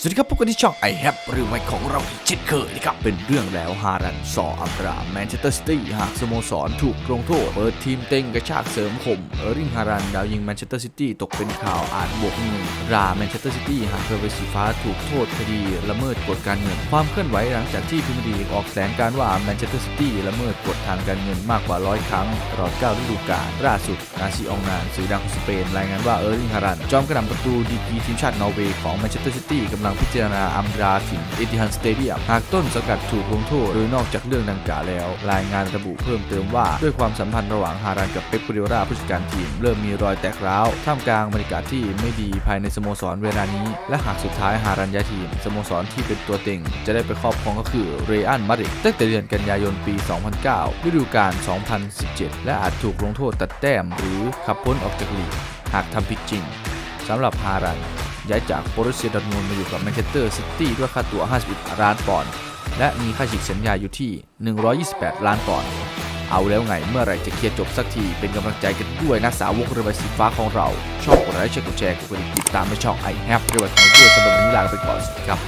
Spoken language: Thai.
สวัสดีครับพบกันที่ช่อง I Have หรือไม่ของเราอีกเช่นเคยนะครับ เป็นเรื่องแล้วฮารันสออับราแมนเชสเตอร์ซิตี้หากสโมสรถูกลงโทษ เปิดทีมเต็งกระชากเสริมคมเออริงฮารันดาวยิงแมนเชสเตอร์ซิตี้ตกเป็นข่าวอาจบวกหนึ่งราแมนเชสเตอร์ซิตี้หากเทอร์เวสีฟ้าถูกโทษคดีละเมิดกฎการเงิน ความเคลื่อนไหวหลังจากที่พรีเมียร์ลีออกแถลงการว่าแมนเชสเตอร์ซิตี้ละเมิดกฎทางการเงินมากกว่าร้อยครั้งตลอด9ฤดูกาลล่าสุดนาซีอองนานสื่อดังของสเปนรายงานว่าเออริงฮารันจอมกระหน่ำประตูดีกีทีมชาตินอร์เวย์ของแมนเชสเตอร์ซิตี้กำลังพิจารณาอัมราถึงเอติฮันสเตเดียมหากต้นสังกัดถูกลงโทษโดยนอกจากเรื่องดังกล่าวแล้ว รายงานระบุเพิ่มเติมว่า ด้วยความสัมพันธ์ระหว่างฮารันกับเป๊ปกูเดราผู้จัดการทีม เริ่มมีรอยแตกร้าว ท่ามกลางบรรยากาศที่ไม่ดีภายในสโมสรเวลานี้ และหากสุดท้ายฮารันย้ายทีมสโมสรที่เป็นตัวเต็ง จะได้ไปครอบครองก็คือเรอัลมาดริดตั้งแต่เดือนกันยายนปี 2009 ฤดูกาล 2017 และอาจถูกลงโทษตัดแต้ม หรือขับพ้นออกจากลีกหากทำผิดจริงสำหรับฮารัน ย้ายจากโบรุสเซียดอร์ทมุนด์มาอยู่กับแมนเชสเตอร์ซิตี้ด้วยค่าตัว51 ล้านปอนด์และมีค่าฉีกสัญญาอยู่ที่ 128 ล้านปอนด์เอาแล้วไงเมื่อไรจะเคลียร์จบสักที เป็นกำลังใจกันด้วยนะสาวกเรือใบสีฟ้าของเรา ชอบกดไลค์แชร์กดแชร์กดติดตามในช่องไอแฮปเรือใบของด้วยสำหรับวันนี้ลาไปก่อนสวัสดีครับ